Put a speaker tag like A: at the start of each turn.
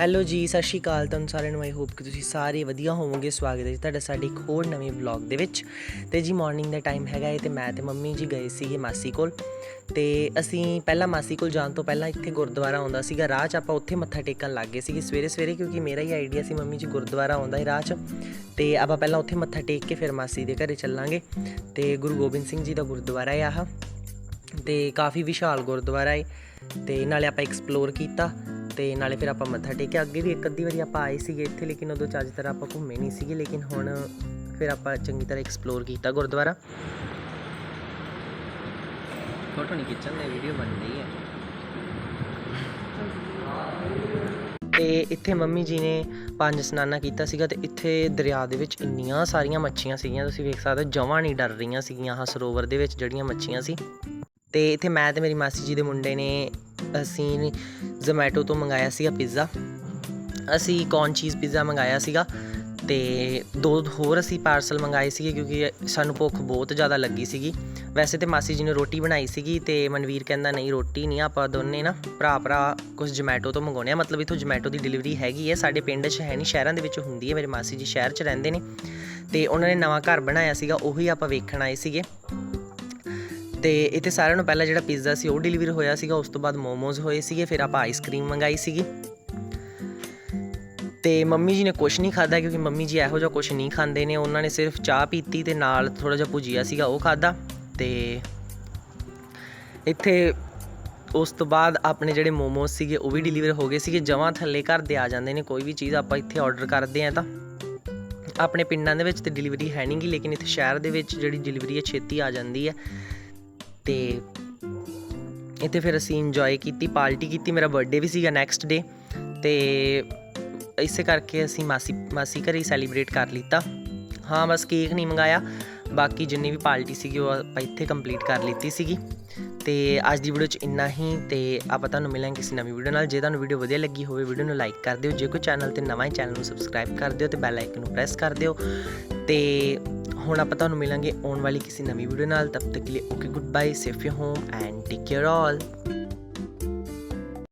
A: Hello ਜੀ, ਸਤਿ ਸ਼੍ਰੀ ਅਕਾਲ ਤੁਹਾਨੂੰ ਸਾਰਿਆਂ ਨੂੰ। ਆਈ ਹੋਪ ਕਿ ਤੁਸੀਂ ਸਾਰੇ ਵਧੀਆ ਹੋਵੋਗੇ। ਸਵਾਗਤ ਹੈ ਜੀ ਤੁਹਾਡਾ ਸਾਡੇ ਇੱਕ ਹੋਰ ਨਵੇਂ ਵਲੌਗ ਦੇ ਵਿੱਚ। ਤੇ ਜੀ ਮਾਰਨਿੰਗ ਦਾ ਟਾਈਮ ਹੈਗਾ ਹੈ ਤੇ ਮੈਂ ਤੇ ਮੰਮੀ ਜੀ ਗਏ ਸੀਗੇ ਮਾਸੀ ਕੋਲ। ਤੇ ਅਸੀਂ ਪਹਿਲਾਂ ਮਾਸੀ ਕੋਲ ਜਾਣ ਤੋਂ ਪਹਿਲਾਂ ਇੱਥੇ ਗੁਰਦੁਆਰਾ ਆਉਂਦਾ ਸੀਗਾ। ਰਾਹ 'ਚ ਆਪਾਂ ਉੱਥੇ ਮੱਥਾ ਟੇਕਣ ਲੱਗ ਗਏ ਸੀਗੇ ਸਵੇਰੇ ਸਵੇਰੇ, ਕਿਉਂਕਿ ਮੇਰਾ ਹੀ ਆਈਡੀਆ ਸੀ ਮੰਮੀ ਜੀ ਗੁਰਦੁਆਰਾ ਆਉਂਦਾ ਹੈ ਰਾਹ 'ਚ। ਤੇ ਆਪਾਂ ਪਹਿਲਾਂ ਉੱਥੇ ਮੱਥਾ ਟੇਕ ਕੇ ਫਿਰ ਮਾਸੀ ਦੇ ਘਰੇ ਚੱਲਾਂਗੇ। ਤੇ ਗੁਰੂ ਗੋਬਿੰਦ ਸਿੰਘ ਜੀ ਦਾ ਗੁਰਦੁਆਰਾ ਹੈ ਆਹ। ਤੇ ਕਾਫੀ ਵਿਸ਼ਾਲ ਗੁਰਦੁਆਰਾ ਹੈ ਤੇ ਨਾਲੇ ਆਪਾਂ ਐਕਸਪਲੋਰ ਕੀਤਾ। ਤੇ ਨਾਲੇ ਫਿਰ ਆਪਾਂ ਮੱਥਾ ਟੇਕਿਆ। ਅੱਗੇ ਵੀ ਇੱਕ ਅੱਧੀ ਵਾਰੀ ਆਪਾਂ ਆਏ ਸੀਗੇ ਇੱਥੇ, ਲੇਕਿਨ ਉਦੋਂ ਚੱਜ ਤਰ੍ਹਾਂ ਆਪਾਂ ਘੁੰਮੇ ਨਹੀਂ ਸੀਗੇ, ਲੇਕਿਨ ਹੁਣ ਫਿਰ ਆਪਾਂ ਚੰਗੀ ਤਰ੍ਹਾਂ ਐਕਸਪਲੋਰ ਕੀਤਾ ਗੁਰਦੁਆਰਾ। ਫੋਟੋ ਨਹੀਂ ਖਿੱਚਣ ਦੀ ਵੀਡੀਓ ਬਣ ਰਹੀ ਹੈ। ਤੇ ਇੱਥੇ ਮੰਮੀ ਜੀ ਨੇ ਪੰਜ ਸਨਾਨਾ ਕੀਤਾ ਸੀਗਾ ਤੇ ਇੱਥੇ ਦਰਿਆ ਦੇ ਵਿੱਚ ਇੰਨੀਆਂ ਸਾਰੀਆਂ ਮੱਛੀਆਂ ਸੀਗੀਆਂ, ਤੁਸੀਂ ਵੇਖ ਸਕਦੇ ਹੋ, ਜਮਾਂ ਨਹੀਂ ਡਰ ਰਹੀਆਂ ਸੀਗੀਆਂ ਹਾਂ ਸਰੋਵਰ ਦੇ ਵਿੱਚ ਜਿਹੜੀਆਂ ਮੱਛੀਆਂ ਸੀ। ਤੇ ਇੱਥੇ ਮੈਂ ਤੇ ਮੇਰੀ ਮਾਸੀ ਜੀ ਦੇ ਮੁੰਡੇ ਨੇ ਅਸੀਂ ਜ਼ੋਮੈਟੋ ਤੋਂ ਮੰਗਾਇਆ ਸੀਗਾ ਪਿੱਜ਼ਾ ਅਸੀਂ ਕੌਨ ਚੀਜ਼ ਪਿੱਜ਼ਾ ਮੰਗਾਇਆ ਸੀਗਾ ਤੇ ਦੋ ਹੋਰ ਅਸੀਂ ਪਾਰਸਲ ਮੰਗਾਏ ਸੀਗੇ ਕਿਉਂਕਿ ਸਾਨੂੰ ਭੁੱਖ ਬਹੁਤ ਜ਼ਿਆਦਾ ਲੱਗੀ ਸੀਗੀ। ਵੈਸੇ ਤੇ ਮਾਸੀ ਜੀ ਨੇ ਰੋਟੀ ਬਣਾਈ ਸੀਗੀ ਤੇ ਮਨਵੀਰ ਕਹਿੰਦਾ, ਨਹੀਂ, ਰੋਟੀ ਨਹੀਂ, ਆਪਾਂ ਦੋਨੇ ਨਾ ਭਰਾ ਭਰਾ ਕੁਝ ਜਮੈਟੋ ਤੋਂ ਮੰਗਾਉਣੇ ਆ ਮਤਲਬ ਇਥੋਂ ਜਮੈਟੋ ਦੀ ਡਿਲੀਵਰੀ ਹੈਗੀ ਹੈ, ਸਾਡੇ ਪਿੰਡ 'ਚ ਹੈ ਨਹੀਂ ਸ਼ਹਿਰਾਂ ਦੇ ਵਿੱਚ ਹੁੰਦੀ ਹੈ, ਮੇਰੇ ਮਾਸੀ ਜੀ ਸ਼ਹਿਰ 'ਚ ਰਹਿੰਦੇ ਨੇ। ਤੇ ਉਹਨਾਂ ਨੇ ਨਵਾਂ ਘਰ ਬਣਾਇਆ ਸੀਗਾ, ਉਹੀ ਆਪਾਂ ਵੇਖਣ ਆਏ ਸੀਗੇ। ਤੇ ਇੱਥੇ ਸਾਰਿਆਂ ਨੂੰ ਪਹਿਲਾਂ ਜਿਹੜਾ ਪੀਜ਼ਾ ਸੀ ਉਹ ਡਿਲੀਵਰ ਹੋਇਆ ਸੀਗਾ, ਉਸ ਤੋਂ ਬਾਅਦ ਮੋਮੋਜ਼ ਹੋਏ ਸੀਗੇ, ਫਿਰ ਆਪਾਂ ਆਈਸਕ੍ਰੀਮ ਮੰਗਾਈ ਸੀਗੀ। ਤੇ ਮੰਮੀ ਜੀ ਨੇ ਕੁਝ ਨਹੀਂ ਖਾਦਾ ਕਿਉਂਕਿ ਮੰਮੀ ਜੀ ਇਹੋ ਜਿਹਾ ਕੁਝ ਨਹੀਂ ਖਾਂਦੇ ਨੇ। ਉਹਨਾਂ ਨੇ ਸਿਰਫ ਚਾਹ ਪੀਤੀ ਤੇ ਨਾਲ ਥੋੜਾ ਜਿਹਾ ਭੁਜੀਆ ਸੀਗਾ, ਉਹ ਖਾਦਾ ਤੇ ਇੱਥੇ ਉਸ ਤੋਂ ਬਾਅਦ ਆਪਣੇ ਜਿਹੜੇ ਮੋਮੋਸ ਸੀਗੇ, ਉਹ ਵੀ ਡਿਲੀਵਰ ਹੋ ਗਏ ਸੀਗੇ। ਜਮਾਂ ਥੱਲੇ ਘਰ ਦੇ ਆ ਜਾਂਦੇ ਨੇ, ਕੋਈ ਵੀ ਚੀਜ਼ ਆਪਾਂ ਇੱਥੇ ਆਰਡਰ ਕਰਦੇ ਆ ਤਾਂ। ਆਪਣੇ ਪਿੰਡਾਂ ਦੇ ਵਿੱਚ ਤੇ ਡਿਲੀਵਰੀ ਹੈ ਨਹੀਂਗੀ ਲੇਕਿਨ ਇੱਥੇ ਸ਼ਹਿਰ ਦੇ ਵਿੱਚ ਜਿਹੜੀ ਡਿਲੀਵਰੀ ਹੈ, ਛੇਤੀ ਆ ਜਾਂਦੀ ਹੈ। ਤੇ ਇੱਥੇ ਫਿਰ ਅਸੀਂ ਇੰਜੋਏ ਕੀਤੀ ਪਾਰਟੀ ਕੀਤੀ, ਮੇਰਾ ਬਰਥਡੇ ਵੀ ਸੀਗਾ ਨੈਕਸਟ ਡੇ ਤੇ ਇਸੇ ਕਰਕੇ ਅਸੀਂ ਮਾਸੀ ਮਾਸੀ ਘਰੇ ਹੀ ਸੈਲੀਬ੍ਰੇਟ ਕਰ ਲਿੱਤਾ। ਹਾਂ, ਬਸ ਕੇਕ ਨਹੀਂ ਮੰਗਾਇਆ, ਬਾਕੀ ਜਿੰਨੀ ਵੀ ਪਾਰਟੀ ਸੀਗੀ ਉਹ ਆਪਾਂ ਇੱਥੇ ਕੰਪਲੀਟ ਕਰ ਲਿੱਤੀ ਸੀਗੀ। ਤੇ ਅੱਜ ਦੀ ਵੀਡੀਓ 'ਚ ਇੰਨਾ ਹੀ ਤੇ ਆਪਾਂ ਤੁਹਾਨੂੰ ਮਿਲਾਂਗੇ ਕਿਸੇ ਨਵੀਂ ਵੀਡੀਓ ਨਾਲ। ਜੇ ਤੁਹਾਨੂੰ ਵੀਡੀਓ ਵਧੀਆ ਲੱਗੀ ਹੋਵੇ ਵੀਡੀਓ ਨੂੰ ਲਾਈਕ ਕਰ ਦਿਓ। ਜੇ ਕੋਈ ਚੈਨਲ ਤੇ ਨਵਾਂ ਹੈ ਚੈਨਲ ਨੂੰ ਸਬਸਕ੍ਰਾਈਬ ਕਰ ਦਿਓ ਤੇ ਬੈਲ ਆਈਕਨ ਨੂੰ ਪ੍ਰੈਸ ਕਰ ਦਿਓ। ਤੇ ਹੁਣ ਆਪਾਂ ਤੁਹਾਨੂੰ ਮਿਲਾਂਗੇ ਆਉਣ ਵਾਲੀ ਕਿਸੇ ਨਵੀਂ ਵੀਡੀਓ ਨਾਲ। ਤਬ ਤੱਕ ਲਈ okay goodbye safe you home and take care all